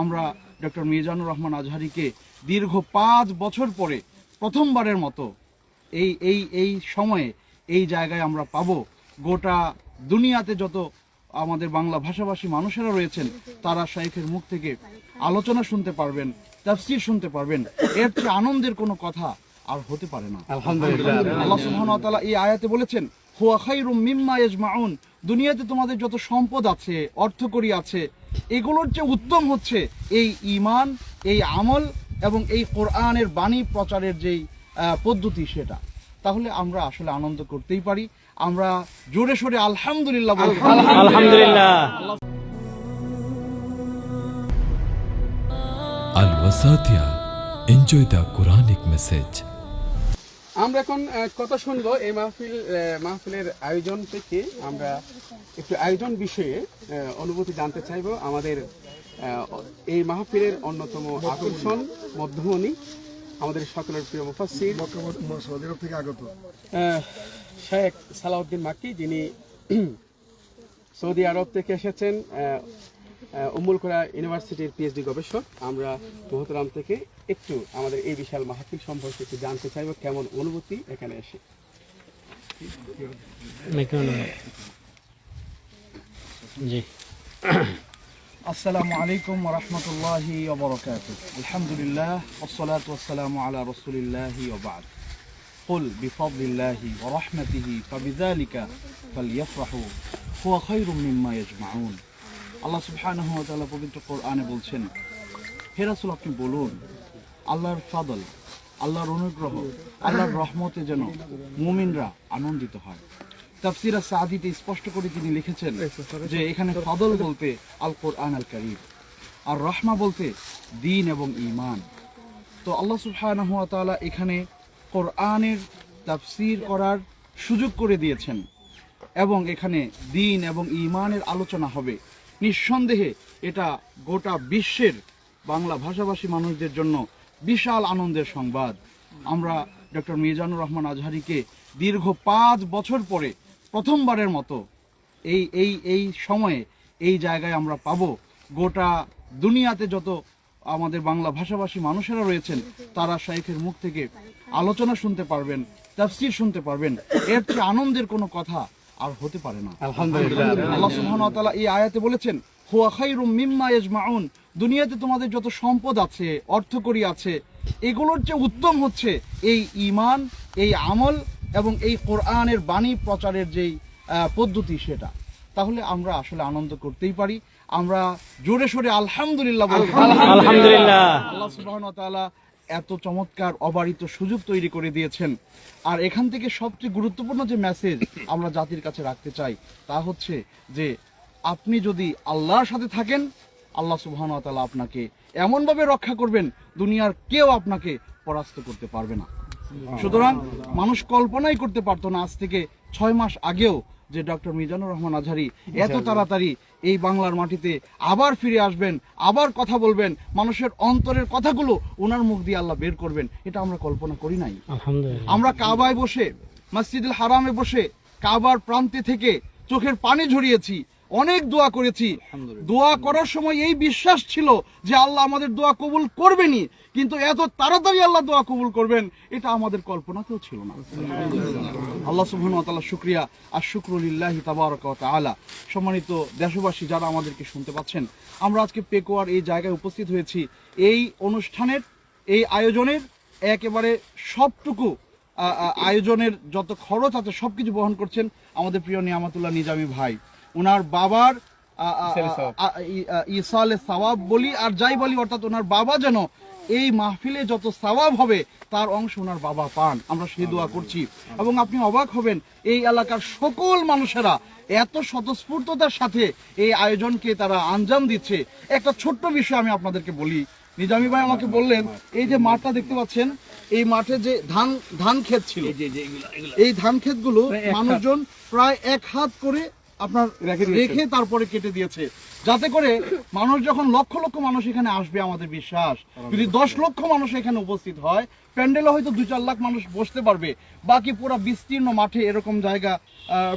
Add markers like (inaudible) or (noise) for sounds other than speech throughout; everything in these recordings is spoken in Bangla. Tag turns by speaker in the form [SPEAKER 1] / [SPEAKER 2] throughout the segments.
[SPEAKER 1] আমরা ডক্টর মিজানুর রহমান আজহারিকে দীর্ঘ পাঁচ বছর পরে প্রথমবারের মতো এই এই এই সময়ে এই জায়গায় আমরা পাবো। গোটা দুনিয়াতে যত আমাদের বাংলা ভাষাভাষী মানুষেরা রয়েছেন তারা শাইখের মুখ থেকে আলোচনা শুনতে পারবেন তাফসির শুনতে পারবেন। এর চেয়ে আনন্দের কোনো কথা আর হতে পারে না।
[SPEAKER 2] আলহামদুলিল্লাহ।
[SPEAKER 1] আল্লাহ সুবহানাহু ওয়া তাআলা এই আয়াতে বলেছেন হুয়া খায়রুম মিম্মা ইয়াজমাউন। দুনিয়াতে তোমাদের যত সম্পদ আছে অর্থকরী আছে এগুলোর চেয়ে উত্তম হচ্ছে এই ঈমান এই আমল এবং এই কোরআনের বাণী প্রচারের যেই পদ্ধতি সেটা তাহলে আমরা আসলে আনন্দ করতেই পারি আমরা জোরে সোরে আলহামদুলিল্লাহ।
[SPEAKER 2] আলহামদুলিল্লাহ.
[SPEAKER 3] Enjoy the Quranic message.
[SPEAKER 4] আমরা এখন কথা শুনব এই মাহফিল মাহফিলের আয়োজন থেকে। আমরা একটু আয়োজন বিষয়ে অনুভূতি জানতে চাইব। আমাদের এই মাহফিলের অন্যতম আকর্ষণ মধ্যমণি আমাদের সকলের প্রিয়
[SPEAKER 5] আরব থেকে আগত।
[SPEAKER 4] শেখ সালাউদ্দিন মাক্কি যিনি (clears throat) সৌদি আরব থেকে এসেছেন। আহ, আহ, উম্মুল কোরা ইউনিভার্সিটির পিএইচডি গবেষক আমরা মোহতরাম থেকে একটু আমাদের এই বিশাল মাহফিল সম্পর্কে একটু জানতে চাইবো কেমন অনুভূতি এখানে এসে
[SPEAKER 2] জি
[SPEAKER 1] আসসালামু আলাইকুম রহমতুল্লাহি ওবরকাত আলহামদুলিল্লাহ والصلاة والسلام على رسول الله وبعد قل بفضل الله ورحمته فبذلك فليفرحوا هو خير مما يجمعون আল্লাহ সুবহানাহু ওয়া তাআলা পবিত্র কোরআনে বলছেন, হে রাসূল আপনি বলুন, আল্লাহর ফাদল, আল্লাহর অনুগ্রহ, আল্লাহর রহমতে যেন মুমিনরা আনন্দিত হয়। তাফসিরা সাদিতে স্পষ্ট করে তিনি লিখেছেন যে, এখানে ফাদল বলতে আল কোরআন আল করিম আর রহমা বলতে দিন এবং ইমান তো আল্লাহ সুবহানাহু ওয়া তাআলা এখানে কোরআনের তাফসির করার সুযোগ করে দিয়েছেন এবং এখানে দিন এবং ইমানের আলোচনা হবে। নিঃসন্দেহে এটা গোটা বিশ্বের বাংলা ভাষাভাষী মানুষদের জন্য বিশাল আনন্দের সংবাদ। আমরা ডক্টর মিজানুর রহমান আজহারিকে দীর্ঘ পাঁচ বছর পরে প্রথমবারের মতো এই এই এই সময়ে এই জায়গায় আমরা পাবো। গোটা দুনিয়াতে যত আমাদের বাংলা ভাষাভাষী মানুষেরা রয়েছেন, তারা শাইখের মুখ থেকে আলোচনা শুনতে পারবেন, তাফসির শুনতে পারবেন। এর চেয়ে আনন্দের কোনো কথা আর হতে পারে না।
[SPEAKER 4] আলহামদুলিল্লাহ।
[SPEAKER 1] আল্লাহ সুবহানাহু ওয়া তাআলা এই আয়াতে বলেছেন হুয়া খায়রুম মিম্মা ইয়াজমাউন। দুনিয়াতে তোমাদের যত সম্পদ আছে অর্থকরী আছে এগুলোর যে উত্তম হচ্ছে এই ঈমান এই আমল এবং এই কোরআনের বাণী প্রচারের যেই পদ্ধতি সেটা। তাহলে আমরা আসলে আনন্দ করতেই পারি। আমরা জোরে সোরে আলহামদুলিল্লাহ
[SPEAKER 2] আলহামদুলিল্লাহ।
[SPEAKER 1] আল্লাহ সুবহানাহু ওয়া তাআলা এত চমৎকার অবারিত সুযোগ তৈরি করে দিয়েছেন। আর এখান থেকে সবচেয়ে গুরুত্বপূর্ণ যে মেসেজ আমরা জাতির কাছে রাখতে চাই, তা হচ্ছে যে আপনি যদি আল্লাহর সাথে থাকেন, আল্লাহ সুবহানাহু ওয়া তাআলা আপনাকে এমনভাবে রক্ষা করবেন, দুনিয়ার কেউ আপনাকে পরাস্ত করতে পারবে না। সুতরাং মানুষ কল্পনাই করতে পারতো না আজ থেকে ছয় মাস আগেও যে ডক্টর মিজানুর রহমান আজহারি এত তাড়াতাড়ি এই বাংলার মাটিতে আবার ফিরে আসবেন আবার কথা বলবেন মানুষের অন্তরের কথাগুলো ওনার মুখ দিয়ে আল্লাহ বের করবেন এটা আমরা কল্পনা করি নাই। আমরা কাবায় বসে মসজিদুল হারামে বসে কাবার প্রান্তে থেকে চোখের পানি ঝরিয়েছি অনেক দোয়া করেছি। দোয়া করার সময় এই বিশ্বাস ছিল যে আল্লাহ আমাদের দোয়া কবুল করবেনই। কিন্তু এত তাড়াতাড়ি আল্লাহ দোয়া কবুল করবেন এটা আমাদের কল্পনাতেও ছিল না। আল্লাহ ওয়া তাআলা আর শুকরুলিল্লাহি তাবারাকা ওয়া তাআলা। সম্মানিত দেশবাসী যারা আমাদেরকে শুনতে পাচ্ছেন আমরা আজকে পেকোয়ার এই জায়গায় উপস্থিত হয়েছি। এই অনুষ্ঠানের এই আয়োজনের একেবারে সবটুকু আয়োজনের যত খরচ আছে সবকিছু বহন করছেন আমাদের প্রিয় নিয়ামাতুল্লাহ নিজামী ভাই। ওনার বাবার ইসালে সওয়াব বলি আর যাই বলি অর্থাৎ ওনার বাবা যেন এই মাহফিলে যত সওয়াব হবে তার অংশ ওনার বাবা পান। আমরা সেই দোয়া করছি। এবং আপনি অবাক হবেন এই এলাকার সকল মানুষেরা এত স্বতঃস্ফূর্ততার সাথে এই আয়োজনকে তারা আঞ্জাম দিচ্ছে। একটা ছোট্ট বিষয় আমি আপনাদেরকে বলি। নিজামি ভাই আমাকে বললেন এই যে মাঠটা দেখতে পাচ্ছেন এই মাঠে যে ধান ধান ক্ষেত ছিল এই ধান ক্ষেতগুলো মানুষজন প্রায় এক হাত করে আপনার
[SPEAKER 4] রেখে
[SPEAKER 1] তারপরে কেটে দিয়েছে। যাতে করে মানুষ যখন লক্ষ লক্ষ মানুষ এখানে আসবে আমাদের বিশ্বাস যদি দশ লক্ষ মানুষ এখানে উপস্থিত হয় প্যান্ডেলে হয়তো দু চার লাখ মানুষ বসতে পারবে। বাকি পুরো বিস্তীর্ণ মাঠে এরকম জায়গা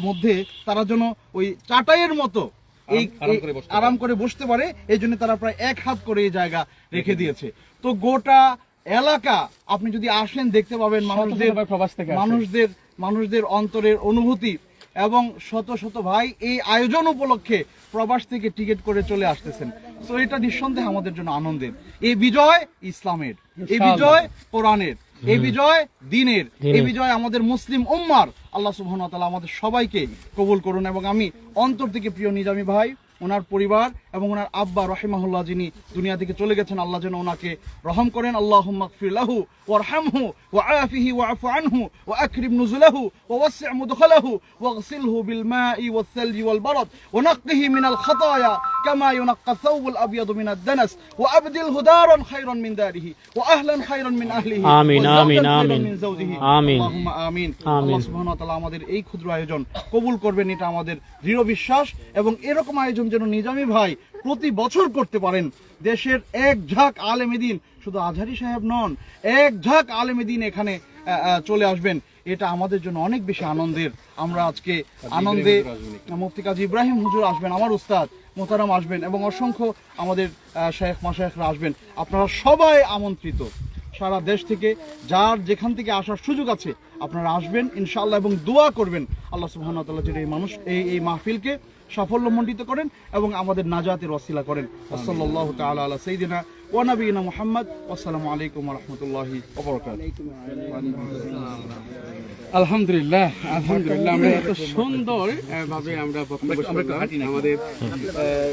[SPEAKER 1] মধ্যে তারা যেন ওই চাটাইয়ের মতো এই
[SPEAKER 4] আরাম করে বসতে
[SPEAKER 1] পারে। এই জন্য তারা প্রায় এক হাত করে এই জায়গা রেখে দিয়েছে। তো গোটা এলাকা আপনি যদি আসেন দেখতে পাবেন মানুষদের। মানুষদের মানুষদের অন্তরের অনুভূতি। এবং শত শত ভাই এই আয়োজন উপলক্ষে প্রবাস থেকে টিকিট করে চলে আসতেছেন। তো এটা নিঃসন্দেহে আমাদের জন্য আনন্দের। এই বিজয় ইসলামের এই বিজয় কোরআনের এই বিজয় দিনের এই বিজয় আমাদের মুসলিম উম্মার। আল্লাহ সুহান তাআলা আমাদের সবাইকে কবুল করুন এবং আমি অন্তর থেকে প্রিয় নিজামী ভাই ওনার পরিবার এবং ওনার আব্বা রহিমাহুল্লাহ যিনি দুনিয়া থেকে চলে গেছেন আল্লাহ যেন ওনাকে রহম করেন আল্লাহ মাগফির লাহু ওয়ারহামহু ওয়াআফিহি ওয়াআফু আনহু ওয়াকরিম নুজুলাহু ওয়াওসি'হ মুদখালাহু واغسله بالماء والثلج والبرد ونقه من الخطايا كما ينقى الثوب الابيض من الدنس وابدله دارا خيرا من داره واهلا خيرا من اهله
[SPEAKER 2] آمين،
[SPEAKER 1] وزوجا
[SPEAKER 2] آمين،
[SPEAKER 1] خيرا
[SPEAKER 2] آمين।
[SPEAKER 1] من زوجه
[SPEAKER 2] آمين।
[SPEAKER 1] اللهم আমিন
[SPEAKER 2] আমিন।
[SPEAKER 1] আল্লাহ সুবহানাহু ওয়া তাআলা আমাদের এই ক্ষুদ্র আয়োজন কবুল করবেন এটা আমাদের দৃঢ় বিশ্বাস এবং এরকম আয়োজন যেন নিজামী ভাই প্রতি বছর করতে পারেন। দেশের এক ঝাঁক আলেমেদিন শুধু আজহারি সাহেব নন এক ঝাঁক আলেমেদিন এখানে চলে আসবেন। এটা আমাদের জন্য অনেক বেশি আনন্দের। আমরা আজকে আনন্দে মুফতি কাজী ইব্রাহিম হুজুর আসবেন আমার উস্তাদ মোতারাম আসবেন এবং অসংখ্য আমাদের শেখ মাসায়েখরা আসবেন। আপনারা সবাই আমন্ত্রিত। সারা দেশ থেকে যার যেখান থেকে আসার সুযোগ আছে আপনারা আসবেন ইনশাআল্লাহ এবং দোয়া করবেন। আল্লাহ ওয়া যেন এই মানুষ এই এই মাহফিলকে সাফল্যমণ্ডিত করেন এবং আমাদের নাজাতের ওয়াসিলা করেন সাল্লাল্লাহু তাআলা আলা সাইয়্যিদিনা ওয়া নবিয়িনা মুহাম্মদ আসসালামু আলাইকুম রাহমাতুল্লাহি
[SPEAKER 4] আলহামদুলিল্লাহ আলহামদুলিল্লাহ আমরা এত সুন্দর ভাবে আমরা আমাদের আহ,